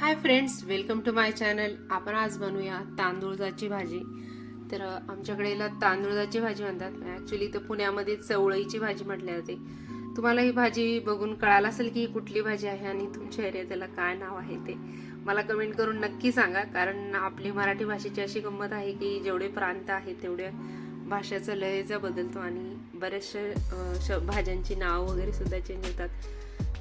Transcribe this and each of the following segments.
Hi friends welcome to my channel आपण आज बनवूया तांदूळजाची भाजी. तर आमच्याकडेला आमच्याकडे याला भाजी म्हणतात. ॲक्च्युली तर पुण्यामध्ये चवळीची भाजी म्हटली जाते. तुम्हाला ही भाजी बघून कळालं असेल की ही कुठली भाजी आहे आणि तुमच्या एरियात त्याला काय नाव आहे ते. मला कमेंट करून नक्की सांगा कारण आपली मराठी भाषेची अशी गंमत आहे की जेवढे प्रांत आहेत तेवढ्या भाषेचा लयचा बदलतो आणि बऱ्याचशा श भाज्यांची नाव वगैरे सुद्धा चेंज होतात.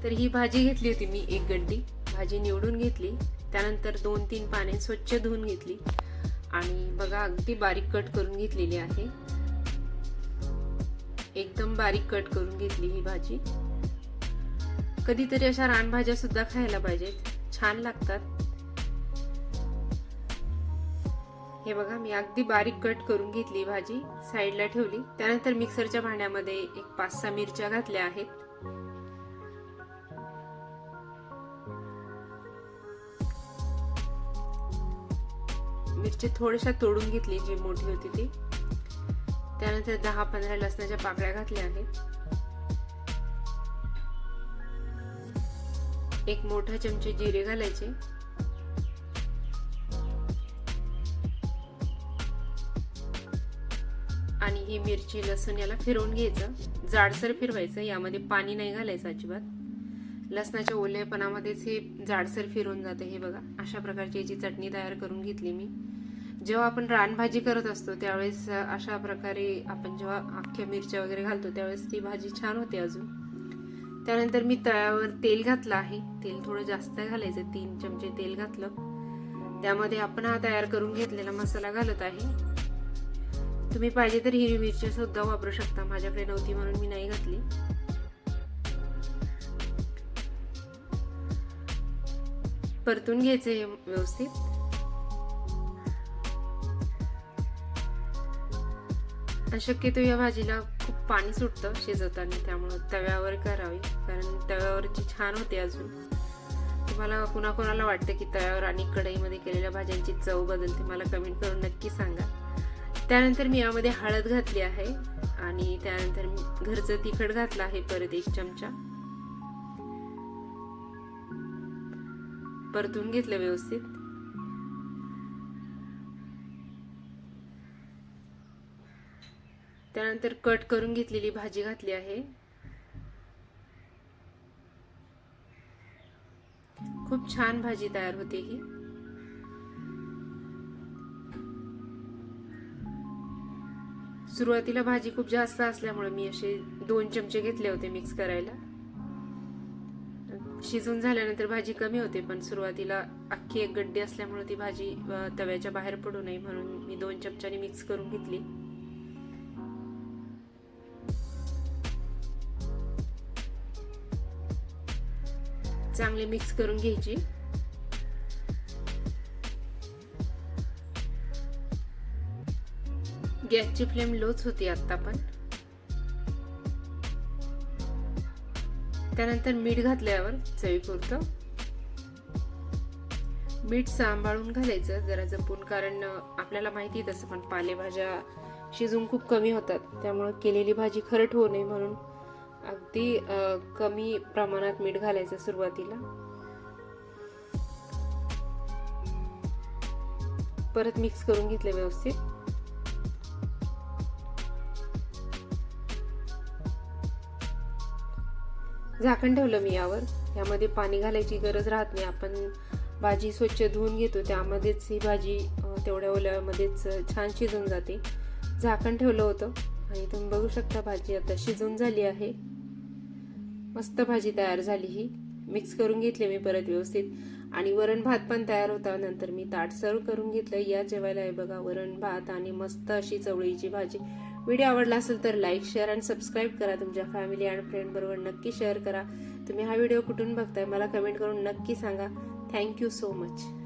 तर ही भाजी घेतली होती मी एक गड्डी. भाजी निवडून घेतली. त्यानंतर दोन तीन पाने स्वच्छ धुवून घेतली. आणि बघा अगदी बारीक कट करून घेतलेली आहे. एकदम बारीक कट करून घेतली ही भाजी. कधीतरी अशा रानभाज्या सुद्धा खायला पाहिजेत. छान लागतात. हे बघा मी अगदी बारीक कट करून घेतली भाजी. साईडला ठेवली. त्यानंतर मिक्सरच्या भांड्यामध्ये एक पाच सहा मिरच्या घातल्या आहेत. मिरची थोड्याशा तोडून घेतली जी मोठी होती ती. त्यानंतर दहा पंधरा लसणाच्या पाकळ्या घातल्या आहेत. एक मोठा चमचे जिरे घालायचे. आणि ही मिरची लसूण याला फिरवून घ्यायचं. जाडसर फिरवायचं यामध्ये पाणी नाही घालायचं अजिबात. लसणाच्या ओल्यापणामध्येच हे जाडसर फिरून जाते हे बघा. अशा प्रकारची याची चटणी तयार करून घेतली मी. जेव्हा आपण रानभाजी करत असतो त्यावेळेस अशा प्रकारे आपण जेव्हा अख्ख्या मिरच्या वगैरे घालतो त्यावेळेस ती भाजी छान होते अजून. त्यानंतर मी तळ्यावर तेल घातलं आहे. तेल थोडं जास्त घालायचं तीन चमचे तेल घातलं. त्यामध्ये आपण हा तयार करून घेतलेला मसाला घालत आहे. तुम्ही पाहिजे तर हिरवी मिरची सुद्धा वापरू शकता. माझ्याकडे नव्हती म्हणून मी नाही घातली. परतून घ्यायचे हे व्यवस्थित. आणि शक्यतो या भाजीला खूप पाणी सुटतं शिजवताना त्यामुळं तव्यावर करावी. कारण तव्यावरची छान होते अजून तुम्हाला कुणाकुणाला वाटतं की तव्यावर आणि कढईमध्ये केलेल्या भाज्यांची चव बदलते मला कमेंट करून नक्की सांगा. त्यानंतर मी यामध्ये हळद घातली आहे आणि त्यानंतर मी घरचं तिखट घातलं आहे परत एक चमचा. परतून घेतलं व्यवस्थित. त्यानंतर कट करून घेतलेली भाजी घातली आहे. खूप छान भाजी तयार होते ही. सुरुवातीला भाजी खूप जास्त असल्यामुळे मी असे दोन चमचे घेतले होते मिक्स करायला. शिजून झाल्यानंतर भाजी कमी होते पण सुरुवातीला अख्खी एक गड्डी असल्यामुळे ती भाजी तव्याच्या बाहेर पडू नये म्हणून मी दोन चमच्याने मिक्स करून घेतली. चांगली मिक्स करून घ्यायची. गॅसची फ्लेम लोच होती आत्ता पण. त्यानंतर मीठ घातल्यावर चवीपुरतं मीठ सांभाळून घालायचं जरा जपून कारण आपल्याला माहिती आहे तसं पण पालेभाज्या शिजून खूप कमी होतात. त्यामुळे केलेली भाजी खरट होऊ नये म्हणून अगदी कमी प्रमाणात मीठ घालायचं सुरुवातीला. परत मिक्स करून घेतले व्यवस्थित. झाकण ठेवलं मी यावर. यामध्ये पाणी घालायची गरज राहत नाही. आपण भाजी स्वच्छ धुवून घेतो त्यामध्येच ही भाजी तेवढ्या ओल्यामध्येच छान शिजून जाते. झाकण ठेवलं होतं आणि तुम्ही बघू शकता भाजी आता शिजून झाली आहे. मस्त भाजी तयार झाली ही. मिक्स करून घेतली मी परत व्यवस्थित. आणि वरण भात पण तयार होता. नंतर मी ताट सर्व करून घेतलं. या जेवायला आहे बघा वरण भात आणि मस्त अशी चवळीची भाजी. व्हिडिओ आवडला असेल तर लाईक शेअर आणि सबस्क्राईब करा. तुमच्या फॅमिली आणि फ्रेंडबरोबर नक्की शेअर करा. तुम्ही हा व्हिडिओ कुठून बघताय मला कमेंट करून नक्की सांगा. Thank you so much